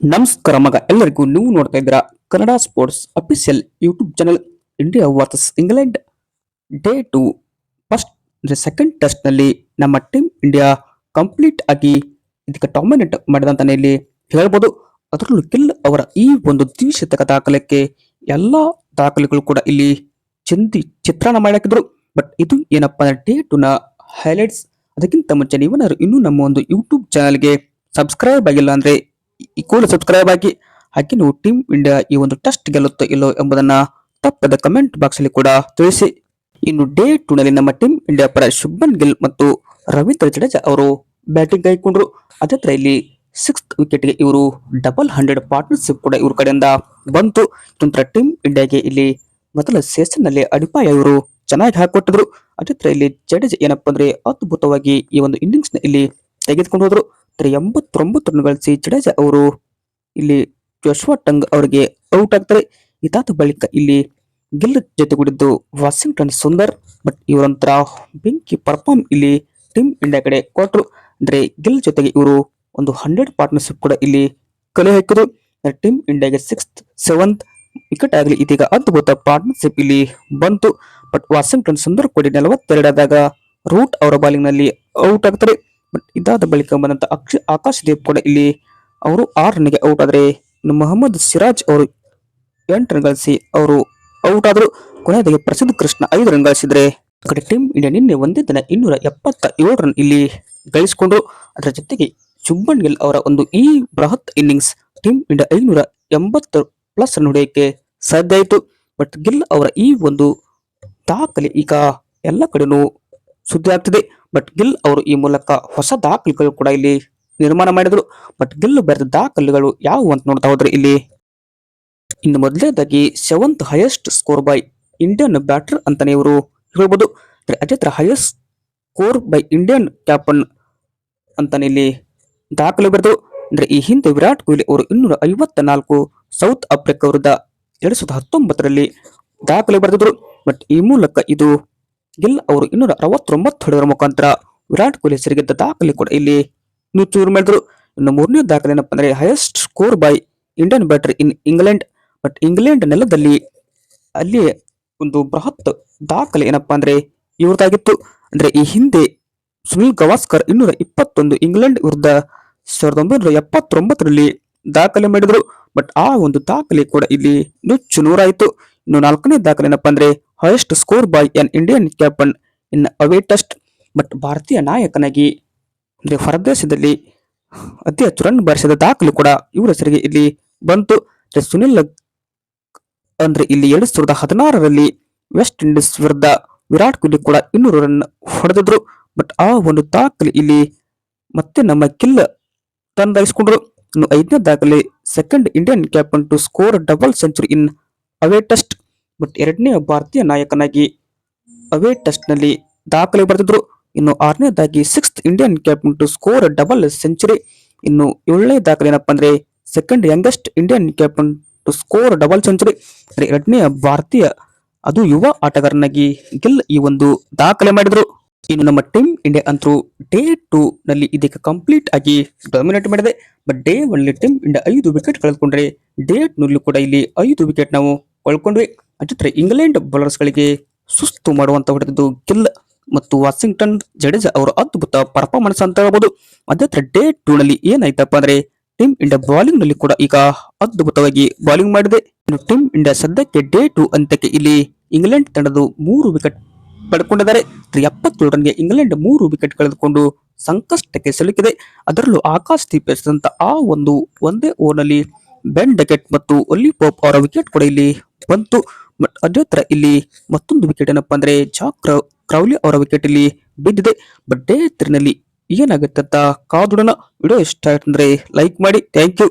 ನಮಸ್ಕಾರ ಮಗ, ಎಲ್ಲರಿಗೂ ನೀವು ನೋಡ್ತಾ ಇದ್ದೀರಾ Kannada sports official YouTube channel India versus England. Day two first ಅಂದರೆ ಸೆಕೆಂಡ್ ಟೆಸ್ಟ್ನಲ್ಲಿ ನಮ್ಮ ಟೀಮ್ ಇಂಡಿಯಾ ಕಂಪ್ಲೀಟ್ ಆಗಿ ಇದಕ್ಕೆ ಡಾಮಿನೇಟ್ ಮಾಡಿದಂತಾನೆ ಇಲ್ಲಿ ಹೇಳ್ಬೋದು. ಅದರಲ್ಲೂ ಕಿಲ್ ಅವರ ಈ ಒಂದು ದ್ವಿಶತಕ ದಾಖಲೆಗೆ ಎಲ್ಲ ದಾಖಲೆಗಳು ಕೂಡ ಇಲ್ಲಿ ಚಿಂತಿ ಚಿತ್ರಣ ಮಾಡಾಕಿದ್ರು ಬಟ್ ಇದು ಏನಪ್ಪಾ ಅಂದರೆ ಡೇ ಟುನ ಹೈಲೈಟ್ಸ್ ಅದಕ್ಕಿಂತ ಮುಂಚೆ ನೀವೇನಾದ್ರು ಇನ್ನೂ ನಮ್ಮ ಒಂದು ಯೂಟ್ಯೂಬ್ ಚಾನಲ್ಗೆ ಸಬ್ಸ್ಕ್ರೈಬ್ ಆಗಿಲ್ಲ ಅಂದ್ರೆ ಈ ಕೂಡಲೇ ಸಬ್ಸ್ಕ್ರೈಬ್ ಆಗಿ, ಹಾಗೆ ನೀವು ಟೀಮ್ ಇಂಡಿಯಾ ಈ ಒಂದು ಟೆಸ್ಟ್ ಗೆಲ್ಲುತ್ತೋ ಇಲ್ಲೋ ಎಂಬುದನ್ನ ತಪ್ಪದ ಕಮೆಂಟ್ ಬಾಕ್ಸ್ ಅಲ್ಲಿ ಕೂಡ ತಿಳಿಸಿ. ಇನ್ನು ಡೇ ಟೂ ನಲ್ಲಿ ನಮ್ಮ ಟೀಮ್ ಇಂಡಿಯಾ ಪರ ಶುಭನ್ ಗಿಲ್ ಮತ್ತು ರವೀಂದ್ರ ಜಡೇಜಾ ಅವರು ಬ್ಯಾಟಿಂಗ್ ಕೈಕೊಂಡ್ರು ಅದೇ ತರ ಇಲ್ಲಿ ಸಿಕ್ಸ್ತ್ ವಿಕೆಟ್ಗೆ ಇವರು ಡಬಲ್ ಹಂಡ್ರೆಡ್ ಪಾರ್ಟ್ನರ್ಶಿಪ್ ಕೂಡ ಇವ್ರ ಕಡೆಯಿಂದ ಬಂತು. ನಂತರ ಟೀಮ್ ಇಂಡಿಯಾಗೆ ಇಲ್ಲಿ ಮೊದಲ ಸೆಷನ್ನಲ್ಲಿ ಅಡಿಪಾಯ ಇವರು ಚೆನ್ನಾಗಿ ಹಾಕೊಟ್ಟಿದ್ರು. ಅದೇ ತರ ಇಲ್ಲಿ ಜಡೇಜ್ ಏನಪ್ಪಾ ಅಂದ್ರೆ ಅದ್ಭುತವಾಗಿ ಈ ಒಂದು ಇನ್ನಿಂಗ್ಸ್ ಇಲ್ಲಿ ತೆಗೆದುಕೊಂಡು ಹೋದ್ರು. ತರ ಎಂಬತ್ತೊಂಬತ್ತು ರನ್ ಗಳಿಸಿ ಜಡೇಜಾ ಅವರು ಇಲ್ಲಿ ಜೋಶ್ವಾ ಟಂಗ್ ಅವರಿಗೆ ಔಟ್ ಆಗ್ತಾರೆ. ಇದಾದ ಬಳಿಕ ಇಲ್ಲಿ ಗಿಲ್ ಜೊತೆಗೂಡಿದ್ದು ವಾಷಿಂಗ್ಟನ್ ಸುಂದರ್, ಬಟ್ ಇವರಂತರ ಬೆಂಕಿ ಪರ್ಫಾರ್ಮ್ ಇಲ್ಲಿ ಟೀಮ್ ಇಂಡಿಯಾ ಕಡೆ ಕೊಟ್ಟರು. ಅಂದ್ರೆ ಗಿಲ್ ಜೊತೆಗೆ ಇವರು ಒಂದು ಹಂಡ್ರೆಡ್ ಪಾರ್ಟ್ನರ್ಶಿಪ್ ಕೂಡ ಇಲ್ಲಿ ಕಲೆ ಹಾಕಿದ್ರು. ಟೀಮ್ ಇಂಡಿಯಾಗೆ ಸಿಕ್ಸ್ತ್, ಸೆವೆಂತ್ ವಿಕೆಟ್ ಆಗಲಿ ಇದೀಗ ಅದ್ಭುತ ಪಾರ್ಟ್ನರ್ಶಿಪ್ ಇಲ್ಲಿ ಬಂತು. ಬಟ್ ವಾಷಿಂಗ್ಟನ್ ಸುಂದರ್ ಕೊಡಿ ನಲವತ್ತೆರಡಾದಾಗ ರೂಟ್ ಅವರ ಬಾಲಿಂಗ್ನಲ್ಲಿ ಔಟ್ ಆಗ್ತಾರೆ. ಬಟ್ ಇದಾದ ಬಳಿಕ ಬಂದಂತ ಅಕ್ಷ, ಆಕಾಶ್ ದೇವ್ ಕೂಡ ಇಲ್ಲಿ ಅವರು ಆರು ರನ್ಗೆ ಔಟ್ ಆದರೆ ಮೊಹಮ್ಮದ್ ಸಿರಾಜ್ ಅವರು ಎಂಟು ರನ್ ಗಳಿಸಿ ಅವರು ಔಟ್ ಆದರು. ಕೊನೆಯದಾಗಿ ಪ್ರಸಿದ್ಧ ಕೃಷ್ಣ ಐದು ರನ್ ಗಳಿಸಿದ್ರೆ ಕಡೆ ಟೀಮ್ ಇಂಡಿಯಾ ನಿನ್ನೆ ಒಂದೇ ದಿನ ಇನ್ನೂರ ಎಪ್ಪತ್ತ ಏಳು ರನ್ ಇಲ್ಲಿ ಗಳಿಸಿಕೊಂಡ್ರು. ಅದರ ಜೊತೆಗೆ ಶುಭ್ಮನ್ ಗಿಲ್ ಅವರ ಒಂದು ಈ ಬೃಹತ್ ಇನ್ನಿಂಗ್ಸ್ ಟೀಮ್ ಇಂಡಿಯಾ ಐನೂರ ಎಂಬತ್ತು ಪ್ಲಸ್ ರನ್ ಹೊಡೆಯಕ್ಕೆ ಸಾಧ್ಯ ಆಯಿತು. ಬಟ್ ಗಿಲ್ ಅವರ ಈ ಒಂದು ದಾಖಲೆ ಈಗ ಎಲ್ಲ ಕಡೆನೂ ಸುದ್ದಿ ಆಗ್ತಿದೆ. ಬಟ್ ಗಿಲ್ ಅವರು ಈ ಮೂಲಕ ಹೊಸ ದಾಖಲೆಗಳು ಕೂಡ ಇಲ್ಲಿ ನಿರ್ಮಾಣ ಮಾಡಿದ್ರು. ಬಟ್ ಗಿಲ್ ಬರೆದ ದಾಖಲೆಗಳು ಯಾವುವು ಅಂತ ನೋಡ್ತಾ ಹೋದ್ರೆ ಇಲ್ಲಿ ಇನ್ನು ಮೊದಲನೇದಾಗಿ seventh highest score by Indian batter ಅಂತಾನೆ ಇವರು ಹೇಳ್ಬೋದು. ಅಂದ್ರೆ ಅದೇ ತರ highest score by Indian captain ಅಂತಾನೆ ಇಲ್ಲಿ ದಾಖಲೆ ಬರೆದರು. ಅಂದ್ರೆ ಈ ಹಿಂದೆ ವಿರಾಟ್ ಕೊಹ್ಲಿ ಅವರು ಇನ್ನೂರ ಐವತ್ತ ನಾಲ್ಕು ಸೌತ್ ಆಫ್ರಿಕಾ ವಿರುದ್ಧ ಎರಡ್ ಸಾವಿರದ ಹತ್ತೊಂಬತ್ತರಲ್ಲಿ ದಾಖಲೆ ಬರೆದಿದ್ರು. ಬಟ್ ಈ ಮೂಲಕ ಇದು ಗಿಲ್ ಅವರು ಇನ್ನೂರ ಅರವತ್ತೊಂಬತ್ತು ಹೊಡೆದರ ಮುಖಾಂತರ ವಿರಾಟ್ ಕೊಹ್ಲಿ ಸರಿಗಿದ್ದ ದಾಖಲೆ ಕೂಡ ಇಲ್ಲಿ ನೂಚೂರು ಮಾಡಿದ್ರು ಇನ್ನು ಮೂರನೇ ದಾಖಲೆ ಏನಪ್ಪ ಅಂದ್ರೆ highest score by Indian batter in England but England ನೆಲದಲ್ಲಿ ಅಲ್ಲಿ ಒಂದು ಬೃಹತ್ ದಾಖಲೆ ಏನಪ್ಪಾ ಅಂದ್ರೆ ಇವ್ರದ್ದಾಗಿತ್ತು ಅಂದ್ರೆ ಈ ಹಿಂದೆ ಸುನಿಲ್ ಗವಾಸ್ಕರ್ ಇನ್ನೂರ ಇಪ್ಪತ್ತೊಂದು ಇಂಗ್ಲೆಂಡ್ ವಿರುದ್ಧ ಸಾವಿರದ ಒಂಬೈನೂರ ಎಪ್ಪತ್ತೊಂಬತ್ತರಲ್ಲಿ ದಾಖಲೆ ಮಾಡಿದ್ರು. ಬಟ್ ಆ ಒಂದು ದಾಖಲೆ ಕೂಡ ಇಲ್ಲಿ ನುಚ್ಚು ನೂರಾಯಿತು. ಇನ್ನು ನಾಲ್ಕನೇ ದಾಖಲೆ ಏನಪ್ಪಾ ಅಂದ್ರೆ highest score by an Indian captain in away test but ಭಾರತೀಯ ನಾಯಕನಾಗಿ ಅಂದರೆ ಹೊರದೇಶದಲ್ಲಿ ಅತಿ ಹೆಚ್ಚು ರನ್ ಬಾರಿಸಿದ ದಾಖಲೆ ಕೂಡ ಇವರ ಹೆಸರಿಗೆ ಇಲ್ಲಿ ಬಂತು. ಸುನಿಲ್ ಅಂದ್ರೆ ಇಲ್ಲಿ ಎರಡು ಸಾವಿರದ ಹದಿನಾರರಲ್ಲಿ ವೆಸ್ಟ್ ಇಂಡೀಸ್ ವಿರುದ್ಧ ವಿರಾಟ್ ಕೊಹ್ಲಿ ಕೂಡ ಇನ್ನೂರು ರನ್ ಹೊಡೆದಿದ್ರು. ಬಟ್ ಆ ಒಂದು ದಾಖಲೆ ಇಲ್ಲಿ ಮತ್ತೆ ನಮ್ಮ ಕಿಲ್ ತಂದಾಯಿಸಿಕೊಂಡ್ರು. ಇನ್ನು ಐದನೇ ದಾಖಲೆ second Indian captain to score double century in away test but ಎರಡನೇ ಭಾರತೀಯ ನಾಯಕನಾಗಿ ಅವೇ ಟೆಸ್ಟ್ನಲ್ಲಿ ದಾಖಲೆ ಬರೆದಿದ್ರು. ಇನ್ನು ಆರನೇದಾಗಿ sixth Indian captain to score double century ಇನ್ನು ಏಳನೇ ದಾಖಲೆ ಏನಪ್ಪಾ ಅಂದ್ರೆ second youngest Indian captain to score double century ಎರಡನೇ ಭಾರತೀಯ ಅದು ಯುವ ಆಟಗಾರನಾಗಿ ಗಿಲ್ ಈ ಒಂದು ದಾಖಲೆ ಮಾಡಿದ್ರು. ಇನ್ನು ನಮ್ಮ ಟೀಮ್ ಇಂಡಿಯಾ ಅಂತೂ ಡೇ ಟೂ ನಲ್ಲಿ ಇದಕ್ಕೆ ಕಂಪ್ಲೀಟ್ ಆಗಿ ಡಾಮಿನೇಟ್ ಮಾಡಿದೆ. But day one team India ಐದು ವಿಕೆಟ್ ಕಳೆದುಕೊಂಡ್ರೆ ಡೇ ನಲ್ಲಿ ಕೂಡ ಇಲ್ಲಿ ಐದು ವಿಕೆಟ್ ನಾವು ಕಳ್ಕೊಂಡ್ವಿ. ಅದೇ ಇಂಗ್ಲೆಂಡ್ ಬೌಲರ್ಸ್ ಗಳಿಗೆ ಸುಸ್ತು ಮಾಡುವಂತ ಹೊಡೆದಿದ್ದು ಗಿಲ್ ಮತ್ತು ವಾಷಿಂಗ್ಟನ್ ಜಡೇಜಾ ಅವರ ಅದ್ಭುತ ಪರ್ಫಾರ್ಮೆನ್ಸ್ ಅಂತ ಹೇಳಬಹುದು ಅದೇ ಡೇ ಟೂ ನಲ್ಲಿ ಏನಾಯ್ತಪ್ಪ ಅಂದ್ರೆ ಟೀಮ್ ಇಂಡಿಯಾ ಬೌಲಿಂಗ್ನಲ್ಲಿ ಕೂಡ ಈಗ ಅದ್ಭುತವಾಗಿ ಬೌಲಿಂಗ್ ಮಾಡಿದೆ. ಟೀಮ್ ಇಂಡಿಯಾ ಸದ್ಯಕ್ಕೆ ಡೇ ಟೂ ಅಂತ್ಯಕ್ಕೆ ಇಲ್ಲಿ ಇಂಗ್ಲೆಂಡ್ ತಂಡದ ಮೂರು ವಿಕೆಟ್ ಪಡ್ಕೊಂಡಿದ್ದಾರೆ. ಎಪ್ಪತ್ತೇಳು ರನ್ಗೆ ಇಂಗ್ಲೆಂಡ್ ಮೂರು ವಿಕೆಟ್ ಕಳೆದುಕೊಂಡು ಸಂಕಷ್ಟಕ್ಕೆ ಸಿಲುಕಿದೆ. ಅದರಲ್ಲೂ ಆಕಾಶ್ ದೀಪ್ ಆ ಒಂದು ಒಂದೇ ಓವರ್ನಲ್ಲಿ ಬೆನ್ ಡಕೆಟ್ ಮತ್ತು ಒಲ್ಲಿ ಪೋಪ್ ಅವರ ವಿಕೆಟ್ ಕೂಡ ಇಲ್ಲಿ ಬಂತು. ಬಟ್ ಅದೇ ತರ ಇಲ್ಲಿ ಮತ್ತೊಂದು ವಿಕೆಟ್ ಏನಪ್ಪಾ ಅಂದ್ರೆ ಜಾಕ್ ಕ್ರೌ- ಕ್ರೌಲಿ ಅವರ ವಿಕೆಟ್ ಇಲ್ಲಿ ಬಿದ್ದಿದೆ. ಬಟ್ ಡೇ ಏನಾಗುತ್ತೆ ಅಂತ ಕಾದುಡನ ವಿಡಿಯೋ ಇಷ್ಟ ಆಯ್ತು ಅಂದ್ರೆ ಲೈಕ್ ಮಾಡಿ ಥ್ಯಾಂಕ್ ಯು